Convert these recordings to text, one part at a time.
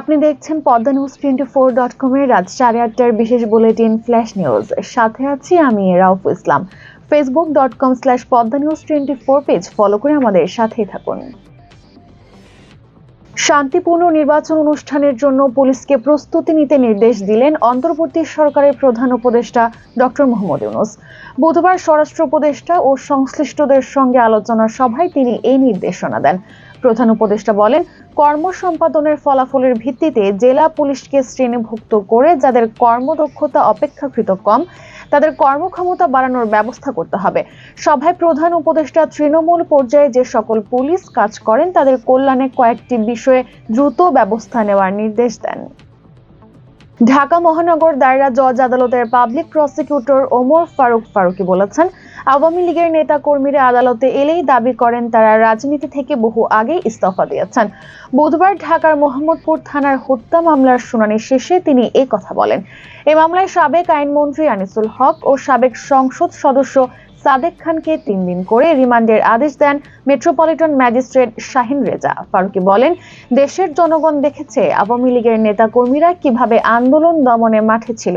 আপনি দেখছেন Padma news twenty four dot কমের রাত সাড়ে আটটার বিশেষ বুলেটিন ফ্ল্যাশ নিউজ। সাথে আছি আমি Rauf Islam. Facebook dot com slash Padma news twenty four page follow করে আমাদের সাথেই থাকুন। শান্তিপূর্ণ নির্বাচন অনুষ্ঠানের জন্য পুলিশকে প্রস্তুতি নিতে নির্দেশ দিলেন অন্তর্বর্তী সরকারের প্রধান উপদেষ্টা ডক্টর মোহাম্মদ ইউনুস। বুধবার স্বরাষ্ট্র উপদেষ্টা ও সংশ্লিষ্টদের সঙ্গে আলোচনা সভায় তিনি এই নির্দেশনা দেন। প্রধান উপদেষ্টা বলেন, কর্ম সম্পাদনের ফলাফলের ভিত্তিতে জেলা পুলিশকে শ্রেণীভুক্ত করে যাদের কর্মদক্ষতা অপেক্ষাকৃত কম, তাদের কর্মক্ষমতা বাড়ানোর ব্যবস্থা করতে হবে। সভায় প্রধান উপদেষ্টা তৃণমূল পর্যায়ে যে সকল পুলিশ কাজ করেন, তাদের কল্যাণে কয়েকটি বিষয়ে দ্রুত ব্যবস্থা নেওয়ার নির্দেশ দেন। ঢাকা মহানগর দায়রা জজ আদালতের পাবলিক প্রসিকিউটর ওমর ফারুক ফারুকি বলেছেন আওয়ামী লীগের নেতা কর্মীরা আদালতে এলেই দাবি করেন, তারা রাজনীতি থেকে বহু আগে ইস্তফা দিয়েছেন। বুধবার ঢাকার মোহাম্মদপুর থানার হত্যা মামলার শুনানি শেষে তিনি এ কথা বলেন। এ মামলায় সাবেক আইনমন্ত্রী আনিসুল হক ও সাবেক সংসদ সদস্য সাদেক খানকে তিন দিন করে রিমান্ডের আদেশ দেন মেট্রোপলিটন ম্যাজিস্ট্রেট শাহিন রেজা। ফারুকি বলেন, দেশের জনগণ দেখেছে আওয়ামী লীগের নেতাকর্মীরা কীভাবে আন্দোলন দমনে মাঠে ছিল।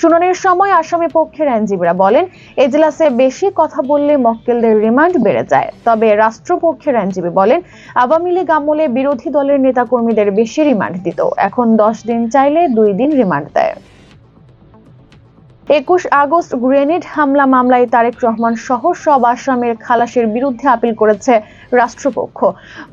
শুনানির সময় আসামি পক্ষের আইনজীবীরা বলেন, এজলাসে বেশি কথা বললে মক্কেলদের রিমান্ড বেড়ে যায়। তবে রাষ্ট্রপক্ষের আইনজীবী বলেন, আওয়ামী লীগ আমলে বিরোধী দলের নেতাকর্মীদের বেশি রিমান্ড দিত। এখন দশ দিন চাইলে দুই দিন রিমান্ড দেয়। একুশ আগস্ট গ্রেনেড হামলা মামলায় তারেক রহমান সহ সব আসামের খালাসের বিরুদ্ধে আপিল করেছে রাষ্ট্রপক্ষ।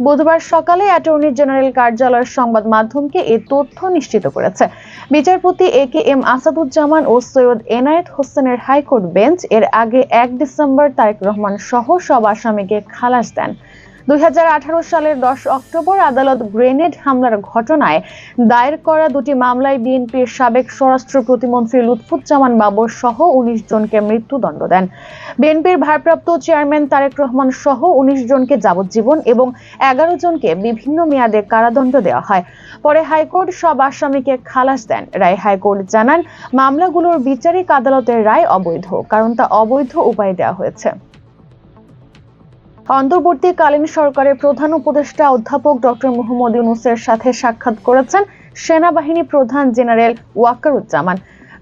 বুধবার সকালে অ্যাটর্নি জেনারেল কার্যালয়ের সংবাদ মাধ্যমকে এ তথ্য নিশ্চিত করেছে। বিচারপতি এ কে এম আসাদুজ্জামান ও সৈয়দ এনায়েত হোসেনের হাইকোর্ট বেঞ্চ এর আগে এক ডিসেম্বর তারেক রহমান সহ সব আসামিকে খালাস দেন। দুই হাজার আঠারো সালের দশ অক্টোবর আদালত গ্রেনেড হামলার ঘটনায় দায়ের করা দুটি মামলায় বিএনপির সাবেক স্বরাষ্ট্র প্রতিমন্ত্রী লুৎফুজ্জামান বাবর সহ উনিশ জনকে মৃত্যুদণ্ড দেন। বিএনপির ভারপ্রাপ্ত চেয়ারম্যান তারেক রহমান সহ উনিশ জনকে যাবজ্জীবন এবং এগারো জনকে বিভিন্ন মেয়াদে কারাদণ্ড দেওয়া হয়। পরে হাইকোর্ট সব আসামিকে খালাস দেন। রায় হাইকোর্ট জানান, মামলাগুলোর বিচারিক আদালতের রায় অবৈধ, কারণ তা অবৈধ উপায়ে দেওয়া হয়েছে। অন্তর্বর্তীকালীন সরকারের প্রধান উপদেষ্টা অধ্যাপক ডক্টর মোহাম্মদ ইউনুসের সাথে সাক্ষাৎ করেছেন সেনাবাহিনী প্রধান জেনারেল ওয়াকারুজ্জামান।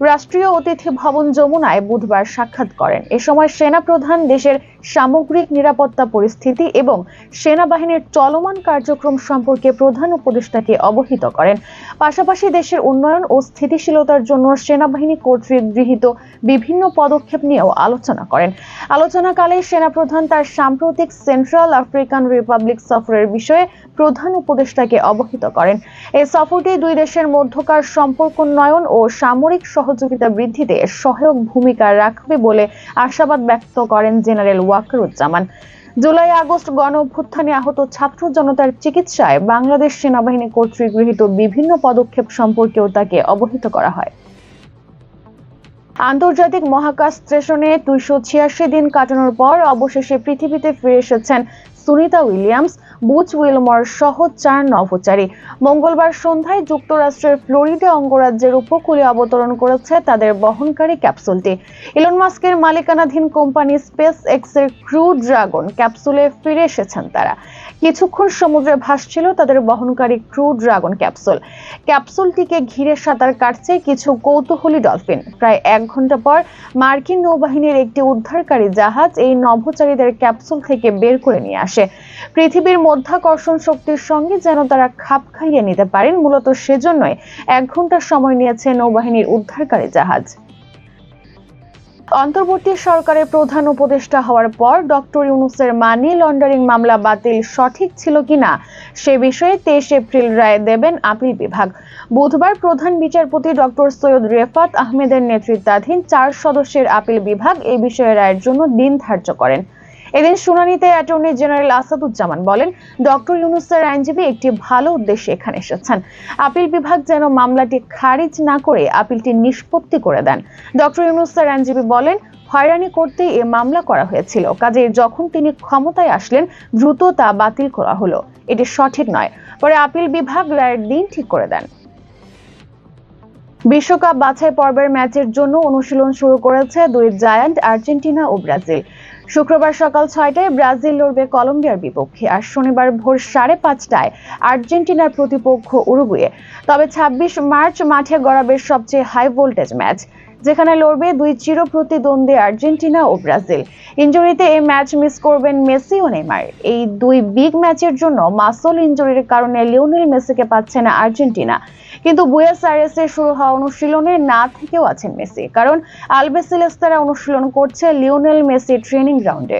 রাষ্ট্রীয় অতিথি ভবন যমুনায় বুধবার সাক্ষাৎ করেন। এ সময় সেনা প্রধান দেশের সামগ্রিক নিরাপত্তা পরিস্থিতি এবং সেনাবাহিনীর চলমান কার্যক্রম সম্পর্কে প্রধান উপদেষ্টাকে অবহিত করেন। পাশাপাশি দেশের উন্নয়ন ও স্থিতিশীলতার জন্য সেনাবাহিনী কর্তৃক গৃহীত বিভিন্ন পদক্ষেপ নিয়েও আলোচনা করেন। আলোচনাকালে সেনাপ্রধান তার সাম্প্রতিক সেন্ট্রাল আফ্রিকান রিপাবলিক সফরের বিষয়ে প্রধান উপদেষ্টাকে অবহিত করেন। এই সফরটি দুই দেশের মধ্যকার সম্পর্ক উন্নয়ন ও সামরিক সহযোগিতা বৃদ্ধিতে সহায়ক ভূমিকা রাখবে বলে আশাবাদ ব্যক্ত করেন জেনারেল ওয়াকারুজ্জামান। জুলাই, আগস্ট গণ অভ্যুত্থানে আহত ছাত্র জনতার চিকিৎসায় বাংলাদেশ সেনাবাহিনী কর্তৃক গৃহীত বিভিন্ন পদক্ষেপ সম্পর্কেও তাকে অবহিত করা হয়। আন্তর্জাতিক মহাকাশ স্টেশনে দুইশো ছিয়াশি দিন কাটানোর পর অবশেষে পৃথিবীতে ফিরে এসেছেন সুনিতা উইলিয়ামস। বুচ উইলমর সহ চার নভোচারী। মঙ্গলবার সন্ধ্যায় যুক্তরাষ্ট্রের ফ্লোরিডা অঙ্গরাজ্যের উপকূলে অবতরণ করেছে তাদের বহনকারী ক্যাপসুলটি। ইলন মাস্কের মালিকানাধীন কোম্পানি স্পেস এক্সের ক্রু ড্রাগন ক্যাপসুলে ফিরে এসেছেন তারা। কিছুক্ষণ সমুদ্রে ভাসছিল তাদের বহনকারী ক্রু ড্রাগন ক্যাপসুল। ক্যাপসুলটিকে ঘিরে সাঁতার কাটছে কিছু কৌতূহলী ডলফিন। প্রায় এক ঘণ্টা পর মার্কিন নৌবাহিনীর একটি উদ্ধারকারী জাহাজ এই নভোচারীদের ক্যাপসুল থেকে বের করে নিয়ে আসে। পৃথিবীর মধ্যাকর্ষণ শক্তির সঙ্গে যেন তারা খাপ খাইয়ে নিতে পারেন, মূলত সেজন্যই এক ঘণ্টা সময় নিয়েছে নৌবাহিনীর উদ্ধারকারী জাহাজ। অন্তর্বর্তী সরকারের প্রধান উপদেষ্টা হওয়ার পর ডক্টর ইউনুসের মানি লন্ডারিং মামলা বাতিল সঠিক ছিল কিনা সে বিষয়ে তেইশ এপ্রিল রায় দেবেন আপিল বিভাগ। বুধবার প্রধান বিচারপতি ডক্টর সৈয়দ রেফাত আহমেদের নেতৃত্বাধীন চার সদস্যের আপিল বিভাগ এই বিষয়ে রায়ের জন্য দিন ধার্য করেন। এদিন শুনানিতে অ্যাটর্নি জেনারেল আসাদুজ্জামান বলেন, ডক্টর ইউনুসের আইনজীবী একটি ভালো উদ্দেশ্যে এখানে এসেছেন। আপিল বিভাগ যেন মামলাটি খারিজ না করে আপিলটি নিষ্পত্তি করে দেন। ডক্টর ইউনুসের আইনজীবী বলেন, হয়রানি করতে এ মামলা করা হয়েছিল। কাজে যখন তিনি ক্ষমতায় আসলেন, দ্রুত তা বাতিল করা হলো। এটি সঠিক নয়। পরে আপিল বিভাগ রায়ের দিন ঠিক করে দেন। বিশ্বকাপ বাছাই পর্বের ম্যাচের জন্য অনুশীলন শুরু করেছে দুই জায়ান্ট আর্জেন্টিনা ও ব্রাজিল। শুক্রবার সকাল ছয়টায় ব্রাজিল লড়বে কলম্বিয়ার বিপক্ষে আর শনিবার ভোর সাড়ে পাঁচটায় আর্জেন্টিনার প্রতিপক্ষ উরুগুয়ে। তবে ছাব্বিশ মার্চ মাঠে গড়াবে সবচেয়ে হাই ভোল্টেজ ম্যাচ যেখানে লড়বে দুই চির প্রতিদ্বন্দ্বী আর্জেন্টিনা ও ব্রাজিল। ইঞ্জুরিতে এই ম্যাচ মিস করবেন মেসি ও নেইমার। এই দুই বিগ ম্যাচের জন্য মাসল ইঞ্জুরির কারণে লিওনেল মেসিকে পাচ্ছে না আর্জেন্টিনা। কিন্তু বুয়েস আইরেসে শুরু হওয়া অনুশীলনে না থেকেও আছেন মেসি, কারণ আলবেসিলেস্তারা অনুশীলন করছে লিওনেল মেসি ট্রেনিং গ্রাউন্ডে।